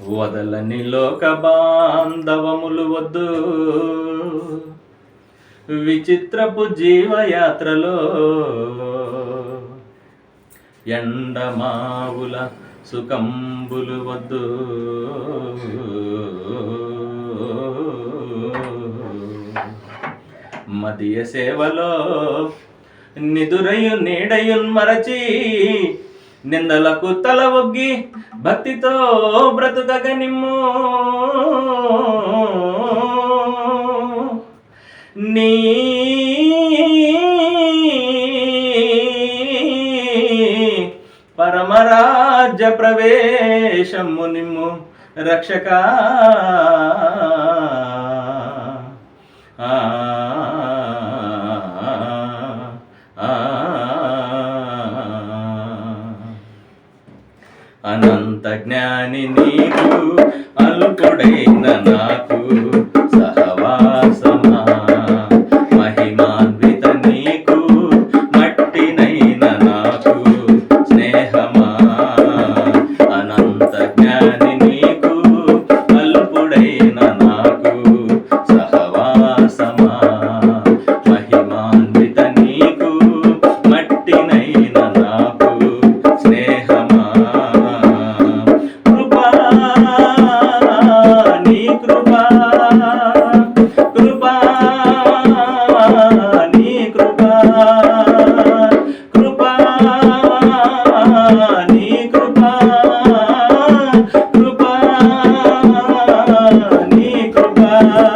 వదలని లోక బాంధవములు వద్దు. విచిత్రపు జీవయాత్రలో ఎండమావుల సుఖంబులు వద్దు. మదియ సేవలో నిదురయు నీడయున్ మరచి నిందలకు తల ఒగ్గి భక్తితో బ్రతుకగ నిమ్ము. నీ పరమరాజ్య ప్రవేశము నిమ్ము రక్షక. ఆ జ్ఞాని నీకు అల్పుడైన నాకు.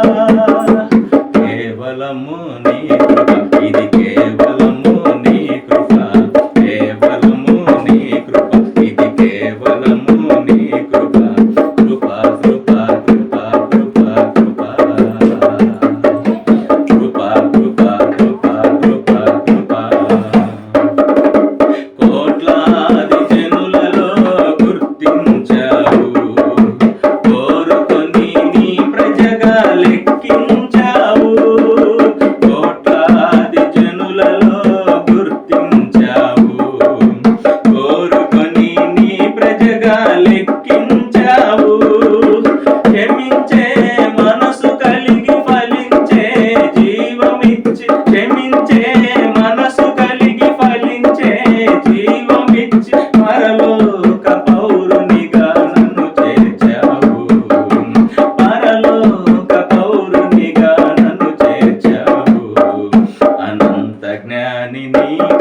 Música me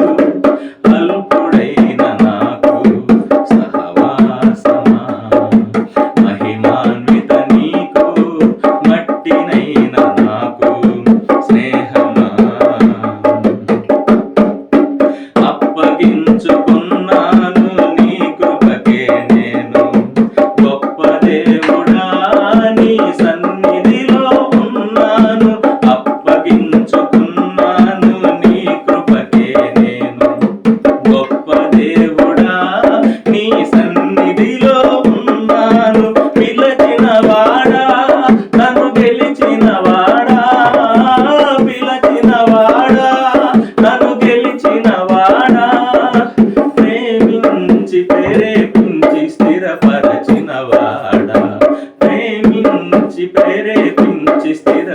నుంచి ప్రేరేపించి స్థిర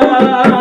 বাবা।